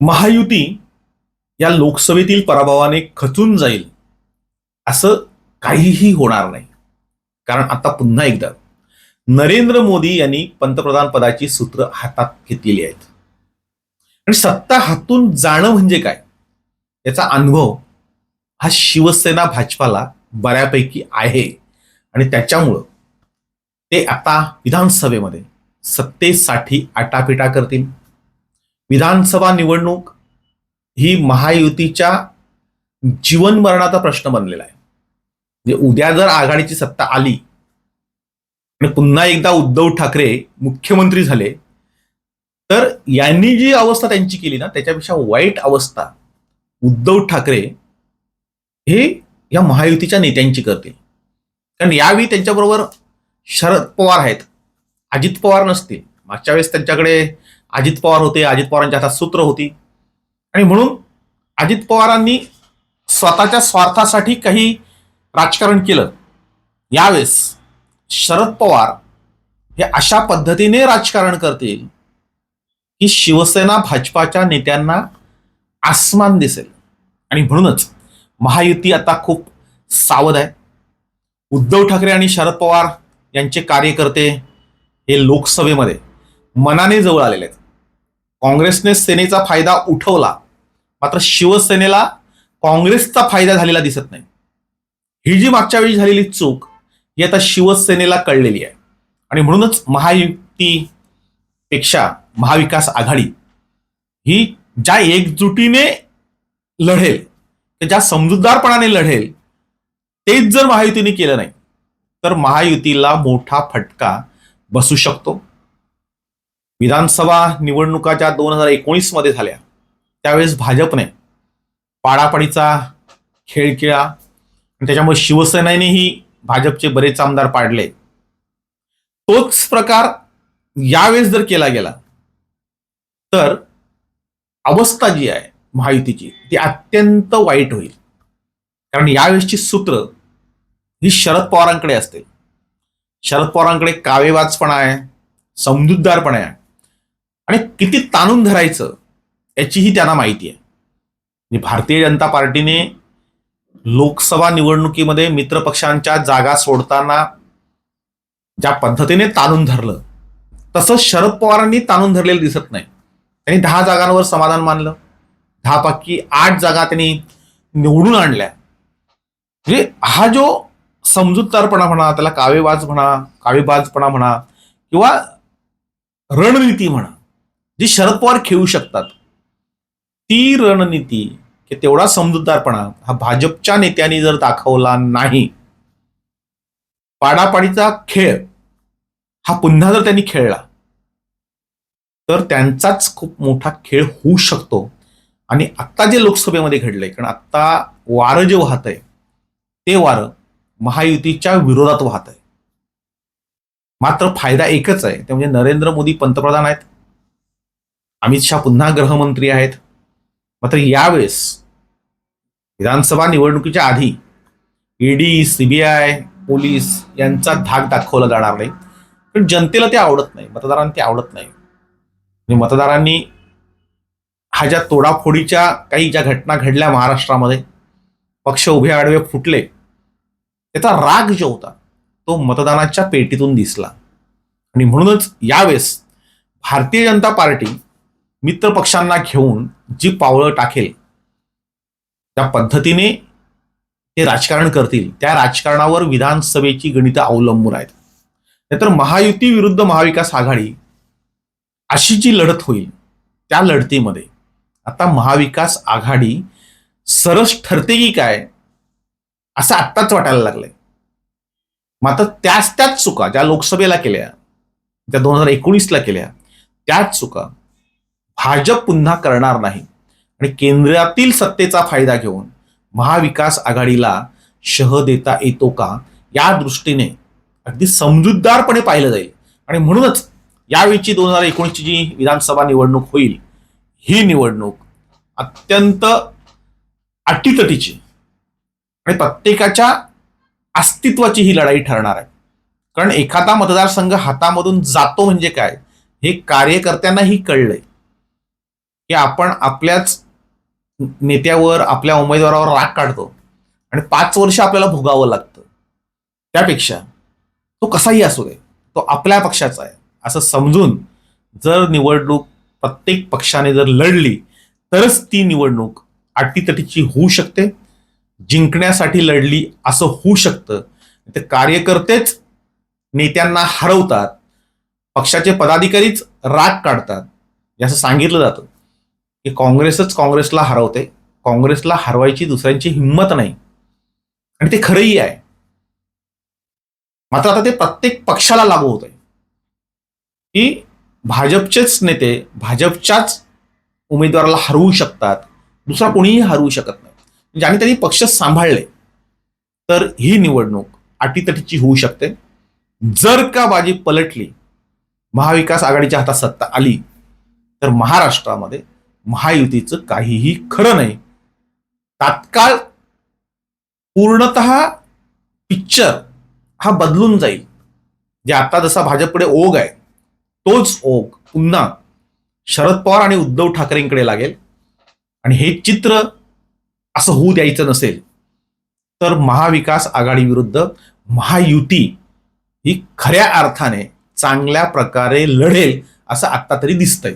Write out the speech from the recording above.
महायुती या लोकसभेतील पराभवाने खचून जाईल असं काहीही होणार नाही. कारण आता पुन्हा एकदा नरेंद्र मोदी यांनी पंतप्रधान पदाची सूत्र हातात घेतलेली आहेत. आणि सत्ता हातून जाणं म्हणजे काय? याचा अनुभव हा शिवसेना भाजपाला बऱ्यापैकी आहे. आणि त्याच्यामुळं ते आता विधानसभेमध्ये सत्तेसाठी आटापिटा करतील. विधानसभा निवडणूक ही महायुतीच्या जीवन मरणाचा प्रश्न बनलेला आहे. म्हणजे उद्या जर आघाडीची सत्ता आली आणि पुन्हा एकदा उद्धव ठाकरे मुख्यमंत्री झाले तर यांनी जी अवस्था त्यांची केली ना त्याच्यापेक्षा वाईट अवस्था उद्धव ठाकरे हे या महायुतीच्या नेत्यांची करतील. कारण यावेळी त्यांच्याबरोबर शरद पवार आहेत. अजित पवार नसतील. मागच्या वेळेस त्यांच्याकडे अजित पवार होते अजित पवारांच्या हातात सूत्र होती. आणि म्हणून अजित पवारांनी स्वतःच्या स्वार्थासाठी काही राजकारण केलं. यावेळेस शरद पवार हे अशा पद्धतीने राजकारण करतील की शिवसेना भाजपाच्या नेत्यांना आसमान दिसेल. आणि म्हणूनच महायुती आता खूप सावध आहे. उद्धव ठाकरे आणि शरद पवार यांचे कार्यकर्ते हे लोकसभेमध्ये मनाने जवळ आलेले आहेत. काँग्रेसने सेनेचा फायदा उठवला मात्र शिवसेनेला काँग्रेसचा फायदा झालेला दिसत नाही. ही जी मागच्या वेळी झालेली चूक ही आता शिवसेनेला कळलेली आहे. आणि म्हणूनच महायुतीपेक्षा महाविकास आघाडी ही ज्या एकजुटीने लढेल ज्या समजूतदारपणाने लढेल तेच जर महायुतीने केलं नाही तर महायुतीला मोठा फटका बसू शकतो. विधानसभा निवडणुका ज्या दोन हजार एकोणीसमध्ये झाल्या. त्यावेळेस भाजपने पाडापाडीचा खेळ खेळा आणि त्याच्यामुळे शिवसेनेनेही भाजपचे बरेच आमदार पाडले. तोच प्रकार यावेळेस जर केला गेला तर अवस्था जी आहे महायुतीची ती अत्यंत वाईट होईल. कारण यावेळेसची सूत्र ही शरद पवारांकडे असते. शरद पवारांकडे कावेवाजपणा आहे समजूतदारपणा आहे. आणि किती ताणून धरायचं याचीही त्यांना माहिती आहे. भारतीय जनता पार्टीने लोकसभा निवडणुकीमध्ये मित्रपक्षांच्या जागा सोडताना ज्या पद्धतीने ताणून धरलं तसं शरद पवारांनी ताणून धरलेलं दिसत नाही. त्यांनी दहा जागांवर समाधान मानलं. दहापैकी आठ जागा त्यांनी निवडून आणल्या. म्हणजे हा जो समजूतदारपणा म्हणा त्याला कावेबाज म्हणा कावेबाजपणा म्हणा किंवा रणनीती म्हणा जी शरद पवार खेळू शकतात ती रणनीती की तेवढा समजूतदारपणा हा भाजपच्या नेत्यांनी जर दाखवला नाही पाडापाडीचा खेळ हा पुन्हा जर त्यांनी खेळला तर त्यांचाच खूप मोठा खेळ होऊ शकतो. आणि आत्ता जे लोकसभेमध्ये घडलंय कारण आत्ता वारं जे वाहत आहे ते वारं महायुतीच्या विरोधात वाहत आहे. मात्र फायदा एकच आहे ते म्हणजे नरेंद्र मोदी पंतप्रधान आहेत अमित शहा पुन्हा गृहमंत्री आहेत. मात्र यावेळेस विधानसभा निवडणुकीच्या आधी ईडी सीबीआय पोलीस यांचा धाक दाखवला जाणार नाही. पण जनतेला ते आवडत नाही मतदारांना ते आवडत नाही. आणि मतदारांनी हा ज्या तोडाफोडीच्या काही ज्या घटना घडल्या महाराष्ट्रामध्ये पक्ष उभे आडवे फुटले त्याचा राग जो होता तो मतदानाच्या पेटीतून दिसला. आणि म्हणूनच यावेळेस भारतीय जनता पार्टी मित्र पक्षांना घेऊन जी पावलं टाकेल त्या पद्धतीने ते राजकारण करतील. त्या राजकारणावर विधानसभेची गणितं अवलंबून आहेत. नाहीतर महायुती विरुद्ध महाविकास आघाडी अशी जी लढत होईल त्या लढतीमध्ये आता महाविकास आघाडी सरस ठरते की काय असं आत्ताच वाटायला लागलंय. मात्र त्याच त्याच चुका ज्या लोकसभेला केल्या त्या दोन हजार एकोणीसला केल्या त्याच चुका भाजप पुन्हा करणार नाही. आणि केंद्रातील सत्तेचा फायदा घेऊन महाविकास आघाडीला शह देता येतो का या दृष्टीने अगदी समजूतदारपणे पाहिलं जाईल. आणि म्हणूनच यावेळीची दोन हजार एकोणीसची जी विधानसभा निवडणूक होईल ही निवडणूक अत्यंत अटीतटीची आणि प्रत्येकाच्या अस्तित्वाची ही लढाई ठरणार आहे. कारण एखादा मतदारसंघ हातामधून जातो म्हणजे काय? हे कार्यकर्त्यांनाही कळलंय. की आपण आपल्याच नेत्यावर आपल्या उमेदवारावर राग काढतो. आणि पाच वर्ष आपल्याला भोगावं लागतं. त्यापेक्षा तो कसाही असू दे तो आपल्या पक्षाचा आहे. असं समजून जर निवडणूक प्रत्येक पक्षाने जर लढली तरच ती निवडणूक आटीतटीची होऊ शकते. जिंकण्यासाठी लढली असं होऊ शकतं. ते कार्यकर्तेच नेत्यांना हरवतात. पक्षाचे पदाधिकारीच राग काढतात. हे असं सांगितलं जातं. की काँग्रेसच काँग्रेसला हरवते. काँग्रेसला हरवायची दुसऱ्यांची हिंमत नाही. आणि ते खरंही आहे. मात्र आता ते प्रत्येक पक्षाला लागू होत आहे की भाजपचेच नेते भाजपच्याच उमेदवाराला हरवू शकतात. दुसरा कोणीही हरवू शकत नाही. म्हणजे ज्याने त्यांनी पक्ष सांभाळले. तर ही निवडणूक अटीतटीची होऊ शकते. जर का बाजी पलटली महाविकास आघाडीच्या हातात सत्ता आली तर महाराष्ट्रामध्ये महायुतीचं काहीही खरं नाही. तात्काळ पूर्णत पिक्चर हा बदलून जाईल. जे आता जसा भाजपकडे ओघ आहे तोच ओघ पुन्हा शरद पवार आणि उद्धव ठाकरेंकडे लागेल. आणि हे चित्र असं होऊ द्यायचं नसेल तर महाविकास आघाडी विरुद्ध महायुती ही खऱ्या अर्थाने चांगल्या प्रकारे लढेल असं आत्ता तरी दिसतंय.